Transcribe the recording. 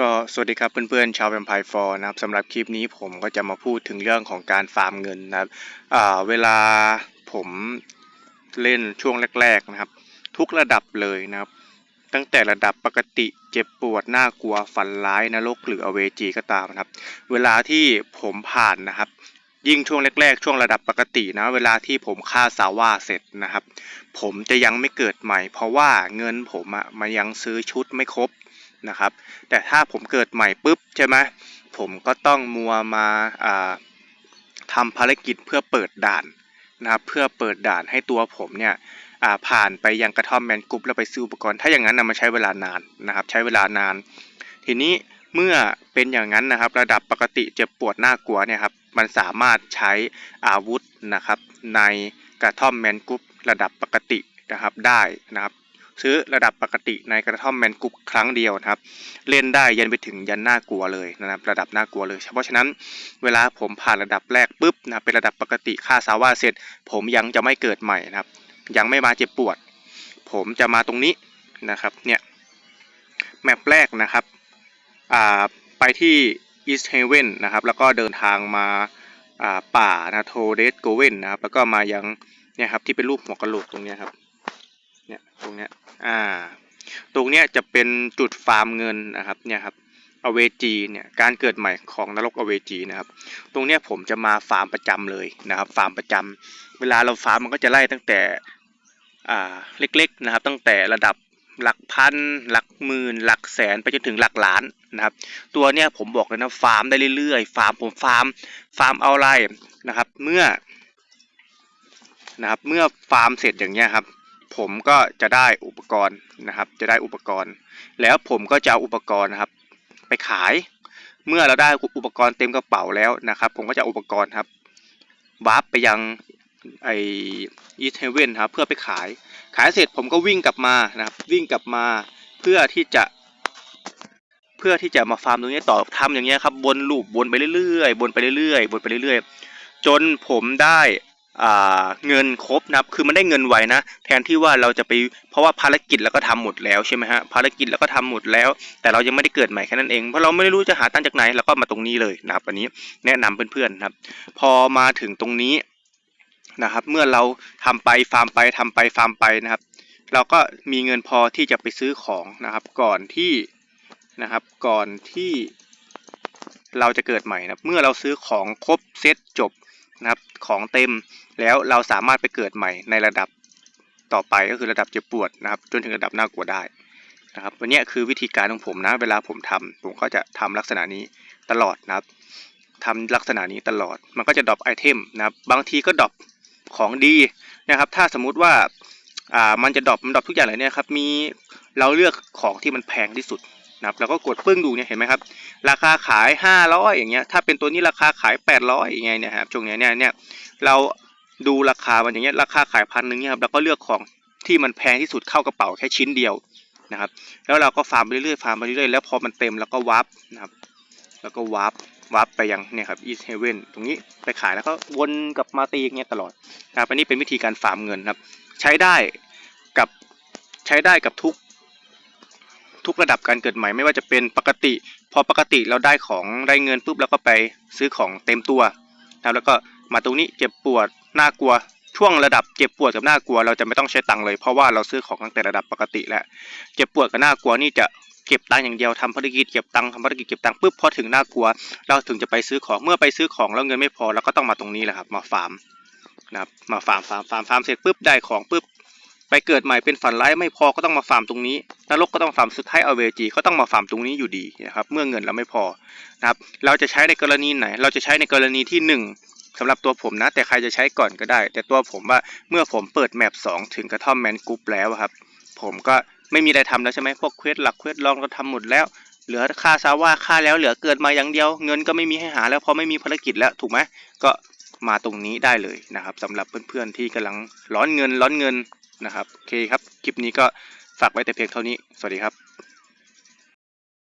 ก็สวัสดีครับเพื่อนๆชาวแวมไพร์ฟอร์นะครับสำหรับคลิปนี้ผมก็จะมาพูดถึงเรื่องของการฟาร์มเงินนะครับเวลาผมเล่นช่วงแรก ๆนะครับ ทุกระดับเลยนะครับ ตั้งแต่ระดับปกติเจ็บปวดน่ากลัวฝันร้ายนรกหรืออเวจีก็ตามนะครับ เวลาที่ผมผ่านนะครับ ยิ่งช่วงแรก ๆ ช่วงระดับปกตินะเวลาที่ผมฆ่าซาว่าเสร็จนะครับ ผมจะยังไม่เกิดใหม่ เพราะว่าเงินผมอะมันยังซื้อชุดไม่ครบ นะครับ แต่ถ้าผมเกิดใหม่ปุ๊บใช่ไหมผมก็ต้องมัวมาอ่าทำภารกิจเพื่อเปิดด่านนะครับเพื่อเปิดด่านให้ตัวผมเนี่ยผ่านไปยังกระท่อมแมนกรุ๊ปแล้วไปซื้ออุปกรณ์ ถ้าอย่างนั้นนะมันใช้เวลานานนะครับ ใช้เวลานาน ทีนี้เมื่อเป็นอย่างนั้นนะครับ ระดับปกติเจ็บปวดน่ากลัวเนี่ยครับมันสามารถใช้อาวุธนะครับในกระท่อมแมนกรุ๊ประดับปกตินะครับได้นะครับ ซื้อระดับปกติในกระท่อมแมนกุ๊ปครั้งเดียวนะครับ เล่นได้ยันไปถึงยันน่ากลัวเลยนะครับระดับน่ากลัวเลย เพราะฉะนั้นเวลาผมผ่านระดับแรกปุ๊บนะบเป็นระดับปกติค่าซาว่าเสร็จ ผมยังจะไม่เกิดใหม่นะครับ ยังไม่มาเจ็บปวด ผมจะมาตรงนี้นะครับเนี่ยแมปแรกนะครับอ่าไปที่ East Haven นะครับแล้วก็เดินทางมาอ่าป่านะโทเดสโกเวนนะครับแล้วก็มายังเนี่ยครับที่เป็นรูปหัวกะโหลกตรงนี้ครับ เนี่ยตรงเนี้ยอ่า ตรงเนี้ยจะเป็นจุดฟาร์มเงินนะครับเนี่ยครับอเวจีเนี่ยการเกิดใหม่ของนรกอเวจีนะครับ ตรงเนี้ยผมจะมาฟาร์มประจำเลยนะครับ ฟาร์มประจำเวลาเราฟาร์มมันก็จะไล่ตั้งแต่อ่าเล็กๆนะครับ ตั้งแต่ระดับหลักพันหลักหมื่นหลักแสนไปจนถึงหลักล้านนะครับ ตัวเนี้ยผมบอกเลยนะฟาร์มได้เรื่อยๆ ฟาร์มผมฟาร์มฟาร์มเอาไรนะครับ เมื่อนะครับ เมื่อฟาร์มเสร็จอย่างเงี้ยครับ ผมก็จะได้อุปกรณ์นะครับ จะได้อุปกรณ์ แล้วผมก็จะเอาอุปกรณ์นะครับ ไปขาย เมื่อเราได้อุปกรณ์เต็มกระเป๋าแล้วนะครับ ผมก็จะเอาอุปกรณ์ครับวาร์ปไปยังไออีเทเว่นครับเพื่อไปขาย ขายเสร็จผมก็วิ่งกลับมานะครับ วิ่งกลับมาเพื่อที่จะ เพื่อที่จะมาฟาร์มตรงนี้ต่อทำอย่างเงี้ยครับวนลูปวนไปเรื่อยๆวนไปเรื่อยๆวนไปเรื่อยๆ จนผมได้ เงินครบนะครับคือมันได้เงินไวนะ แทนที่ว่าเราจะไปเพราะว่าภารกิจแล้วก็ทำหมดแล้วใช่ไหมฮะภารกิจแล้วก็ทำหมดแล้ว แต่เรายังไม่ได้เกิดใหม่แค่นั้นเองเพราะเราไม่รู้จะหาตั้งจากไหนเราก็มาตรงนี้เลยนะครับอันนี้แนะนำเพื่อนๆนะครับ พอมาถึงตรงนี้นะครับ เมื่อเราทำไปฟาร์มไปทำไปฟาร์มไปนะครับ เราก็มีเงินพอที่จะไปซื้อของนะครับ ก่อนที่นะครับก่อนที่เราจะเกิดใหม่นะเมื่อเราซื้อของครบเซตจบ นะครับของเต็มแล้วเราสามารถไปเกิดใหม่ในระดับต่อไปก็คือระดับเจ็บปวดนะครับ จนถึงระดับน่ากลัวได้นะครับวันนี้คือวิธีการของผมนะเวลาผมทำผมก็จะทำลักษณะนี้ตลอดนะครับทำลักษณะนี้ตลอด มันก็จะดรอปไอเทมนะครับบางทีก็ดรอปของดีนะครับ ถ้าสมมุติว่าอ่ามันจะดรอปมันดรอปทุกอย่างเลยเนี่ยครับมีเราเลือกของที่มันแพงที่สุด นะครับแล้วก็กดปึ้งดูเนี่ยเห็นไหมครับ ราคาขาย 500 อย่างเงี้ยถ้าเป็นตัวนี้ราคาขาย 800อย่างเงี้ยเนี่ยครับช่วงเนี้ยเนี่ยเนี่ยเราดูราคามันอย่างเงี้ยราคาขายพันหนึ่งเนี่ยครับแล้วก็เลือกของที่มันแพงที่สุดเข้ากระเป๋าแค่ชิ้นเดียวนะครับ แล้วเราก็ฟาร์มไปเรื่อยๆฟาร์มไปเรื่อยๆแล้วพอมันเต็มแล้วก็วาร์ปนะครับแล้วก็วาร์ปวาร์ปไปยังเนี่ยครับ East Haven ตรงนี้ไปขายแล้วก็วนกลับมาตีอย่างเงี้ยตลอดนะครับอันนี้เป็นวิธีการฟาร์มเงินครับ ใช้ได้กับใช้ได้กับทุก ทุกระดับการเกิดใหม่ไม่ว่าจะเป็นปกติ พอปกติเราได้ของได้เงินปุ๊บแล้วก็ไปซื้อของเต็มตัวนะแล้วก็มาตรงนี้เจ็บปวดน่ากลัวช่วงระดับเจ็บปวดกับน่ากลัวเราจะไม่ต้องใช้ตังค์เลยเพราะว่าเราซื้อของตั้งแต่ระดับปกติแล้วเจ็บปวดกับน่ากลัวนี่จะเก็บตังค์อย่างเดียวทำภารกิจเก็บตังค์ทำภารกิจเก็บตังค์ปุ๊บพอถึงน่ากลัว เราถึงจะไปซื้อของเมื่อไปซื้อของแล้วเงินไม่พอเราก็ต้องมาตรงนี้แหละครับมาฟาร์มนะครับมาฟาร์มฟาร์มฟาร์มฟาร์มเสร็จปุ๊บได้ของปุ๊บ ไปเกิดใหม่เป็นฝันร้ายไม่พอก็ต้องมาฟาร์มตรงนี้นรกก็ต้องฟาร์มสุดท้ายเอาเวจีก็ต้องมาฟาร์มตรงนี้อยู่ดีนะครับเมื่อเงินเราไม่พอนะครับเราจะใช้ในกรณีไหน เราจะใช้ในกรณีที่หนึ่งสำหรับตัวผมนะ แต่ใครจะใช้ก่อนก็ได้ แต่ตัวผมว่าเมื่อผมเปิดแมปสองถึงกระท่อมแมนกรุ๊ปแล้วครับผมก็ไม่มีอะไรทำแล้วใช่ไหมพวกเควสหลักเควสรองเราทำหมดแล้วเหลือค่าซาว่าค่าแล้วเหลือเกิดมาอย่างเดียว เงินก็ไม่มีให้หาแล้วเพราะไม่มีภารกิจแล้วถูกไหมก็มาตรงนี้ได้เลยนะครับสำหรับเพื่อนๆที่กำลังร้อนเงินร้อนเงิน นะครับโอเคครับคลิปนี้ก็ฝากไว้แต่เพียงเท่านี้ สวัสดีครับ